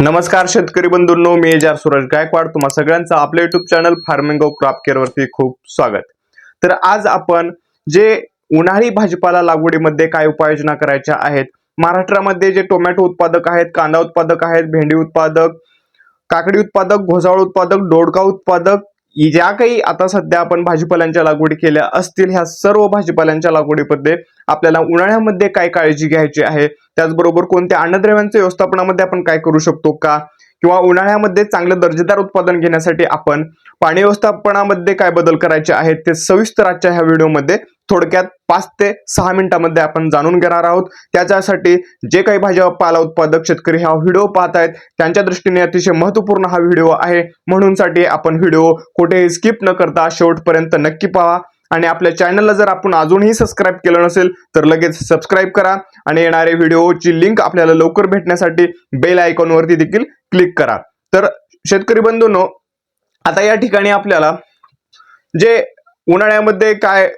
नमस्कार शेतकरी बंधूंनो मी एजार सुरज गायकवाड. तुम्हा सगळ्यांचं आपल्या YouTube channel farming of crop care वरती खूप स्वागत. तर आज आपण जे उन्हाळी भाजीपाला लागवडीमध्ये काय उपाययोजना करायच्या आहेत महाराष्ट्रामध्ये जे टोमॅटो उत्पादक आहेत कांदा उत्पादक आहेत भेंडी उत्पादक काकडी उत्पादक घोसाळ उत्पादक दोडका उत्पादक ज्या काही आता सध्या आपण भाजीपाल्यांच्या लागवडी केल्या असतील ह्या सर्व भाजीपाल्यांच्या लागवडीमध्ये आपल्याला उन्हाळ्यामध्ये काय काळजी घ्यायची आहे? त्याचबरोबर कोणत्या अन्नद्रव्यांच्या व्यवस्थापनामध्ये आपण काय करू शकतो का? किंवा उन्हाळ्यामध्ये चांगलं दर्जेदार उत्पादन घेण्यासाठी आपण पाणी व्यवस्थापनामध्ये काय बदल करायचे आहेत ते सविस्तर आजच्या ह्या व्हिडिओमध्ये थोडक्यात पाच ते सहा मिनिटांमध्ये आपण जाणून घेणार आहोत. त्याच्यासाठी जे काही भाजीपाला उत्पादक शेतकरी हा व्हिडिओ पाहत आहेत त्यांच्या दृष्टीने अतिशय महत्त्वपूर्ण हा व्हिडिओ आहे. म्हणून साठी आपण व्हिडिओ कुठेही स्किप न करता शेवटपर्यंत नक्की पहा. आणि आपल्या चॅनलला जर आपण अजूनही सबस्क्राईब केलं नसेल तर लगेच सबस्क्राईब करा. आणि येणारे व्हिडिओची लिंक आपल्याला लवकर भेटण्यासाठी बेल आयकॉनवरती देखील क्लिक करा. तर शेतकरी बंधूंनो आता या ठिकाणी आपल्याला जे उन्हाळ्यामध्ये काय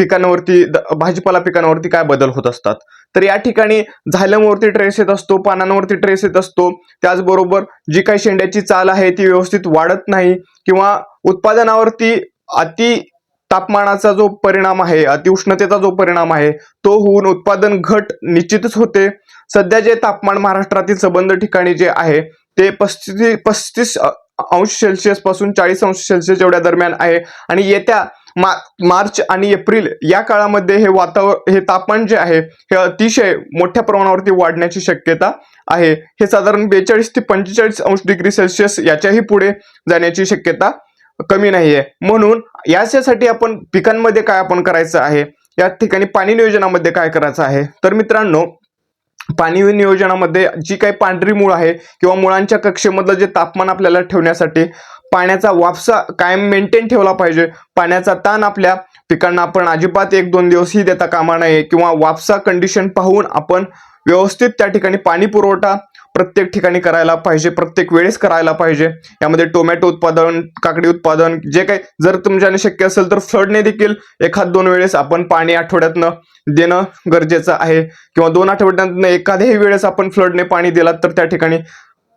पिकांवरती द- भाजीपाला पिकांवरती काय बदल होत असतात? तर या ठिकाणी झालमवरती ट्रेस येत असतो पानांवरती ट्रेस येत असतो. त्याचबरोबर जी काही शेंड्याची चाल आहे ती व्यवस्थित वाढत नाही किंवा उत्पादनावरती अति तापमानाचा जो परिणाम आहे अतिउष्णतेचा जो परिणाम आहे तो होऊन उत्पादन घट निश्चितच होते. सध्या जे तापमान महाराष्ट्रातील संबंध ठिकाणी जे आहे ते पस्तीस पस्तीस अंश सेल्सिअसपासून चाळीस अंश सेल्सिअस एवढ्या दरम्यान आहे. आणि येत्या मा मार्च आणि एप्रिल या काळामध्ये हे वातावरण हे तापमान जे आहे हे अतिशय मोठ्या प्रमाणावरती वाढण्याची शक्यता आहे. हे साधारण बेचाळीस ते पंचेचाळीस अंश डिग्री सेल्सिअस याच्याही पुढे जाण्याची शक्यता कमी नाही आहे म्हणून याच्यासाठी आपण पिकांमध्ये काय आपण करायचं आहे? या ठिकाणी पाणी नियोजनामध्ये काय करायचं आहे? तर मित्रांनो पाणी नियोजनामध्ये जी काही पांढरी मूळ आहे किंवा मुळांच्या कक्षेमधलं जे तापमान आपल्याला ठेवण्यासाठी पाण्याचा वापसा कायम मेंटेन ठेवला पाहिजे. पाण्याचा ताण आपल्या पिकांना आपण अजिबात एक दोन दिवसही देता कामा नये किंवा वापसा कंडिशन पाहून आपण व्यवस्थित त्या ठिकाणी पाणी पुरवठा प्रत्येक ठिकाणी करायला पाहिजे प्रत्येक वेळेस करायला पाहिजे. यामध्ये टोमॅटो उत्पादन काकडी उत्पादन जे काही जर तुमच्याने शक्य असेल तर फ्लडने देखील एखाद दोन वेळेस आपण पाणी आठवड्यातनं देणं गरजेचं आहे. किंवा दोन आठवड्यातनं एखाद्याही वेळेस आपण फ्लडने पाणी दिलात तर त्या ठिकाणी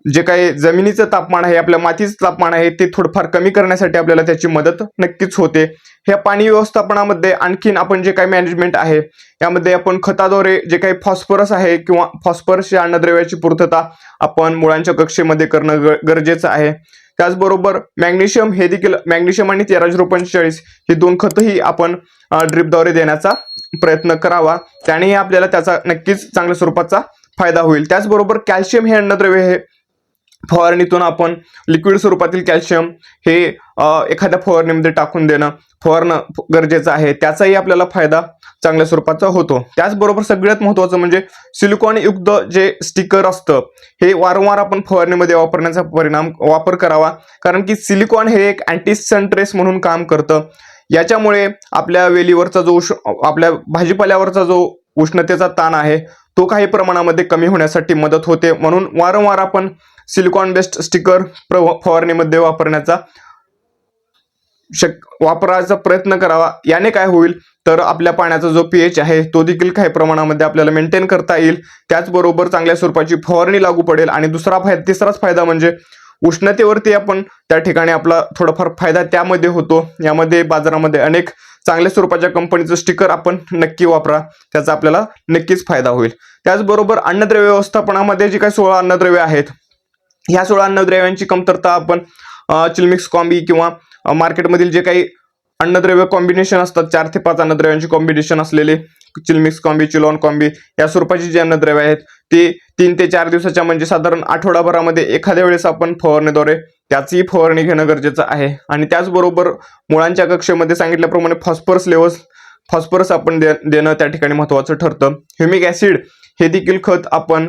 जे काही जमिनीचं तापमान आहे आपल्या मातीचं तापमान आहे ते थोडंफार कमी करण्यासाठी आपल्याला त्याची मदत नक्कीच होते. ह्या पाणी व्यवस्थापनामध्ये आणखीन आपण जे काही मॅनेजमेंट आहे यामध्ये आपण खताद्वारे जे काही फॉस्फरस आहे किंवा फॉस्फरस या अन्नद्रव्याची पूर्तता आपण मुळांच्या कक्षेमध्ये करणं ग- गरजेचं आहे. त्याचबरोबर मॅग्नेशियम हे देखील मॅग्नेशियम आणि तेरा झिरो पंचेचाळीस ही दोन खतंही आपण ड्रिपद्वारे देण्याचा प्रयत्न करावा. त्यानेही आपल्याला त्याचा नक्कीच चांगल्या स्वरूपाचा फायदा होईल. त्याचबरोबर कॅल्शियम हे अन्नद्रव्य हे फवारणीतून आपण लिक्विड स्वरूपातील कॅल्शियम हे एखाद्या फवारणीमध्ये टाकून देणं फवारणं गरजेचं आहे. त्याचाही आपल्याला फायदा चांगल्या स्वरूपाचा होतो. त्याचबरोबर सगळ्यात महत्त्वाचं म्हणजे सिलिकॉन युक्त जे स्टिकर असतं हे वारंवार आपण फवारणीमध्ये वापरण्याचा परिणाम वापर करावा. कारण की सिलिकॉन हे एक अँटीसनट्रेस म्हणून काम करतं. याच्यामुळे आपल्या वेलीवरचा जो उष आपल्या भाजीपाल्यावरचा जो उष्णतेचा ताण आहे तो काही प्रमाणामध्ये कमी होण्यासाठी मदत होते. म्हणून वारंवार आपण सिलिकॉन बेस्ड स्टिकर प्र फवारणीमध्ये वापरण्याचा शक वापरायचा प्रयत्न करावा. याने काय होईल? तर आपल्या पाण्याचा जो पी एच आहे तो देखील काही प्रमाणामध्ये आपल्याला मेंटेन करता येईल. त्याचबरोबर चांगल्या स्वरूपाची फवारणी लागू पडेल. आणि दुसरा फायदा तिसराच फायदा म्हणजे उष्णतेवरती आपण त्या ठिकाणी आपला थोडाफार फायदा त्यामध्ये होतो. यामध्ये बाजारामध्ये अनेक चांगल्या स्वरूपाच्या कंपनीचं स्टिकर आपण नक्की वापरा. त्याचा आपल्याला नक्कीच फायदा होईल. त्याचबरोबर अन्नद्रव्य व्यवस्थापनामध्ये जी काही सोळा अन्नद्रव्य आहेत ह्या सोळा अन्नद्रव्यांची कमतरता आपण चिलमिक्स कॉम्बी किंवा मार्केटमधील जे काही अन्नद्रव्य कॉम्बिनेशन असतात चार ते पाच अन्नद्रव्यांची कॉम्बिनेशन असलेले चिलमिक्स कॉम्बी चिलॉन कॉम्बी या स्वरूपाची जी अन्नद्रव्य आहेत ते तीन ते चार दिवसाच्या म्हणजे साधारण आठवडाभरामध्ये एखाद्या वेळेस आपण फवारणीद्वारे त्याचीही फवारणी घेणं गरजेचं आहे. आणि त्याचबरोबर मुळांच्या कक्षेमध्ये सांगितल्याप्रमाणे फॉस्फरस लेवल्स फॉस्फरस आपण दे देणं त्या ठिकाणी महत्त्वाचं ठरतं. ह्युमिक ॲसिड हे देखील खत आपण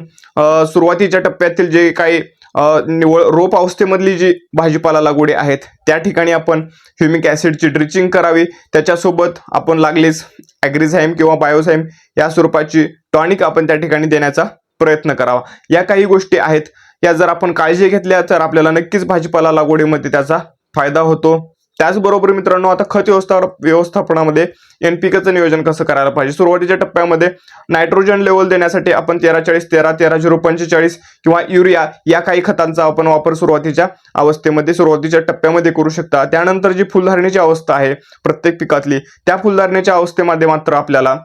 सुरुवातीच्या टप्प्यातील जे काही निवळ रोप अवस्थेमधली जी भाजीपाला लागवडी आहेत त्या ठिकाणी आपण ह्युमिक ॲसिडची ड्रिचिंग करावी. त्याच्यासोबत आपण लागलीच ॲग्रिझाईम किंवा बायोझाईम या स्वरूपाची टॉनिक आपण त्या ठिकाणी देण्याचा प्रयत्न करावा. या काही गोष्टी आहेत. या जर आपण काळजी घेतल्या तर आपल्याला नक्कीच भाजीपाला लागवडीमध्ये त्याचा फायदा होतो. त्याचबरोबर मित्रांनो आता खत व्यवस्था व्यवस्थापनामध्ये एनपीकेचं नियोजन कसं करायला पाहिजे? सुरुवातीच्या टप्प्यामध्ये नायट्रोजन लेवल देण्यासाठी आपण तेरा चाळीस तेरा तेरा झिरो पंचेचाळीस किंवा युरिया या काही खतांचा आपण वापर सुरुवातीच्या अवस्थेमध्ये सुरुवातीच्या टप्प्यामध्ये करू शकता. त्यानंतर जी फुलधारणेची अवस्था आहे प्रत्येक पिकातली त्या फुलधारणेच्या अवस्थेमध्ये मात्र आपल्याला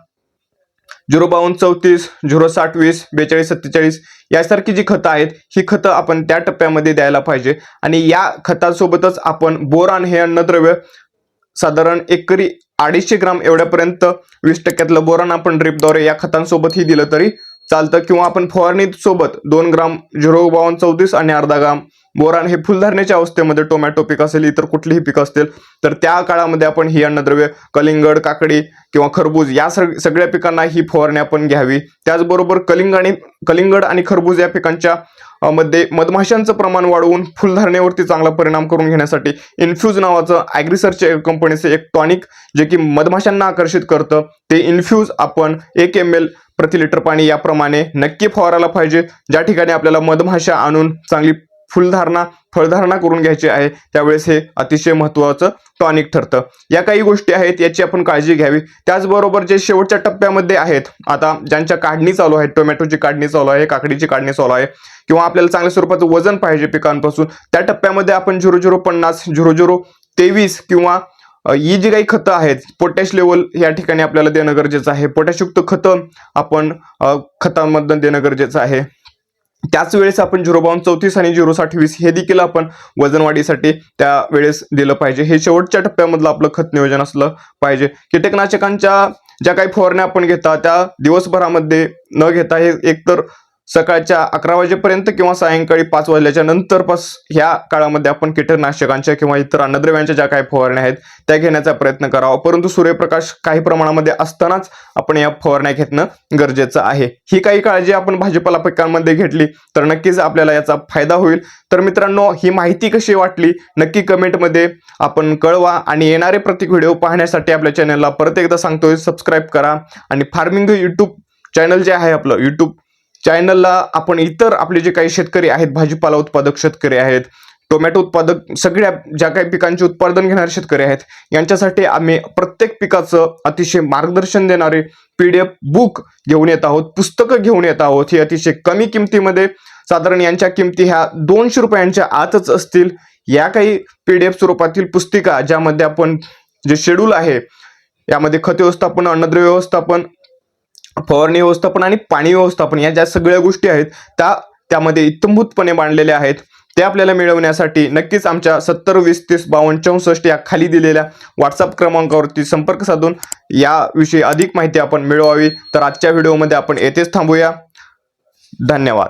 झिरो बावन्न चौतीस झिरो साठ वीस बेचाळीस सत्तेचाळीस यासारखी जी खतं आहेत ही खतं आपण त्या टप्प्यामध्ये द्यायला पाहिजे. आणि या खतासोबतच आपण बोरान हे अन्नद्रव्य साधारण एकरी अडीचशे ग्राम एवढ्यापर्यंत वीस टक्क्यातलं बोरान आपण ड्रिपद्वारे या खतांसोबतही दिलं तरी चालतं. किंवा आपण फवारणी सोबत दोन ग्राम झिरो बावन्न चौतीस आणि अर्धा ग्राम बोरान हे फुलधारणेच्या अवस्थेमध्ये टोमॅटो पीक असेल इतर कुठलीही पिकं असतील तर त्या काळामध्ये आपण ही अन्नद्रव्य कलिंगड काकडी किंवा खरबूज या सग सगळ्या पिकांना ही फवारणी आपण घ्यावी. त्याचबरोबर कलिंग आणि कलिंगड आणि खरबूज या पिकांच्या मध्ये मधमाशांचं प्रमाण वाढवून फुलधारणेवरती चांगला परिणाम करून घेण्यासाठी इन्फ्यूज नावाचं ॲग्रिसर्च कंपनीचं एक टॉनिक जे की मधमाशांना आकर्षित करतं ते इन्फ्यूज आपण एक एम एल प्रति लिटर पाणी याप्रमाणे नक्की फवारायला पाहिजे. ज्या ठिकाणी आपल्याला मधमाशा आणून चांगली फुलधारणा फळधारणा करून घ्यायची आहे. त्यावेळेस हे अतिशय महत्त्वाचं टॉनिक ठरतं. या काही गोष्टी आहेत याची आपण काळजी घ्यावी. त्याचबरोबर जे शेवटच्या टप्प्यामध्ये आहेत आता ज्यांच्या काढणी चालू आहे टोमॅटोची काढणी चालू आहे काकडीची काढणी चालू आहे किंवा आपल्याला चांगल्या स्वरूपाचं वजन पाहिजे पिकांपासून त्या टप्प्यामध्ये आपण झिरो झिरो पन्नास झिरो झिरो तेवीस किंवा ही जी काही खतं आहेत पोटॅश लेवल या ठिकाणी आपल्याला देणं गरजेचं आहे. पोटॅशयुक्त खतं आपण खतांमधनं खतांमधून देणं गरजेचं आहे. त्याच वेळेस आपण झिरो बावन्न चौतीस आणि झिरो साठ वीस हे देखील आपण वजन वाढीसाठी त्या वेळेस दिलं पाहिजे. हे शेवटच्या टप्प्यामधलं आपलं खत नियोजन असलं पाहिजे. कीटकनाशकांच्या ज्या काही फवारण्या आपण घेता त्या दिवसभरामध्ये न घेता हे एकतर सकाळच्या अकरा वाजेपर्यंत किंवा सायंकाळी पाच वाजल्याच्या नंतरपास ह्या काळामध्ये आपण कीटकनाशकांच्या किंवा इतर अन्नद्रव्यांच्या ज्या काही फवारण्या आहेत त्या घेण्याचा प्रयत्न करावा. परंतु सूर्यप्रकाश काही प्रमाणामध्ये असतानाच आपण या फवारण्या घेतणं गरजेचं आहे. ही काही काळजी आपण भाजीपाला पिकांमध्ये घेतली तर नक्कीच आपल्याला याचा फायदा होईल. तर मित्रांनो ही माहिती कशी वाटली? नक्की कमेंटमध्ये आपण कळवा आणि येणारे प्रत्येक व्हिडिओ पाहण्यासाठी आपल्या चॅनलला परत एकदा सांगतोय सबस्क्राईब करा आणि फार्मिंग यूट्यूब चॅनल जे आहे आपलं यूट्यूब चॅनलला आपण इतर आपले जे काही शेतकरी आहेत भाजीपाला उत्पादक शेतकरी आहेत टोमॅटो उत्पादक सगळ्या ज्या काही पिकांचे उत्पादन घेणारे शेतकरी आहेत यांच्यासाठी आम्ही प्रत्येक पिकाचं अतिशय मार्गदर्शन देणारे पी डी एफ बुक घेऊन येत आहोत पुस्तकं घेऊन येत आहोत. ही अतिशय कमी किमतीमध्ये साधारण यांच्या किमती ह्या दोनशे रुपयांच्या आतच असतील. या काही पी डी एफ स्वरूपातील पुस्तिका ज्यामध्ये आपण जे शेड्यूल आहे यामध्ये खत व्यवस्थापन अन्नद्रव्य व्यवस्थापन फवारणी व्यवस्थापन आणि पाणी व्यवस्थापन या ज्या सगळ्या गोष्टी आहेत त्या त्यामध्ये इत्यंभूतपणे मांडलेल्या आहेत. ते आपल्याला मिळवण्यासाठी नक्कीच आमच्या सत्तर वीस तीस बावन्न चौसष्ट या खाली दिलेल्या व्हॉट्सअप क्रमांकावरती संपर्क साधून याविषयी अधिक माहिती आपण मिळवावी. तर आजच्या व्हिडिओमध्ये आपण येथेच थांबूया. धन्यवाद.